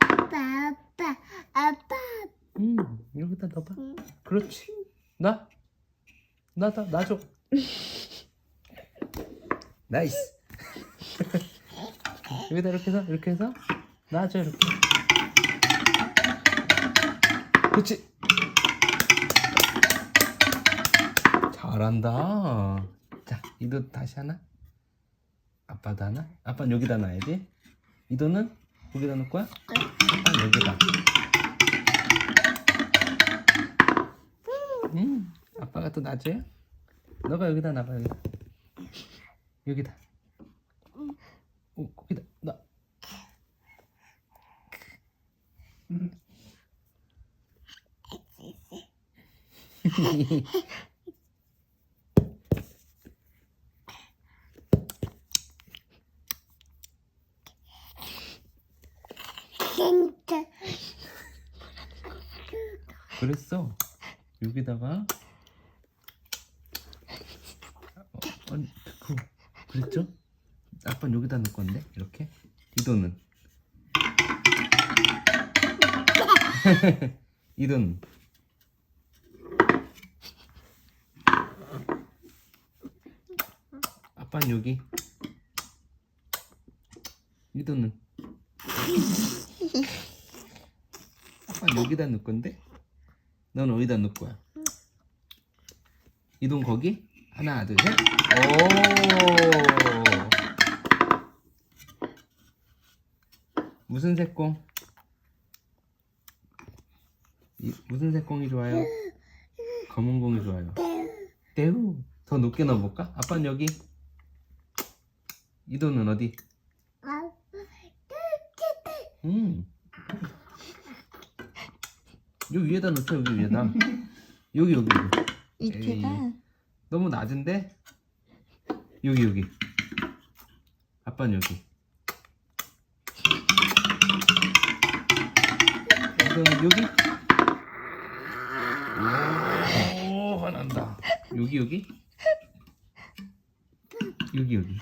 아빠, 아빠, 아빠. 음, 여기다 넣어봐. 그렇지. 나? 나다, 나 줘. 나이스. 여기다 이렇게 해서, 이렇게 해서, 나 줘, 이렇게. 그렇지. 잘한다. 자, 이도 다시 하나. 아빠도 하나? 아빠는 여기다 놔야지. 이도는 여기다 놓을 거야? 아빠는 여기다. 음, 아빠가 또 놔줘요? 너가 여기다 놔봐 여기다. 여기다. 오, 거기다 놔. 진짜. 그랬어. 여기다가 어, 아니 그 그랬죠? 아빠 는 여기다 넣을 건데 이렇게 이도는 이도는 아빠는 여기 이도는 아빠는 여기다 넣을 건데 넌 어디다 넣을 거야? 이동 거기? 하나, 둘, 셋. 오! 무슨 색공? 이, 무슨 색공이 좋아요? 검은 공이 좋아요. 떼우. 더 높게 넣어볼까? 아빠는 여기. 이도는 어디? 아, 음. 여기 위에다 놓자 여기 위에다. 여기 여기 여기. 밑에가 너무 낮은데? 여기 여기. 아빠는 여기. 이거는 여기? 오, 화난다. 여기 여기? 여기 여기.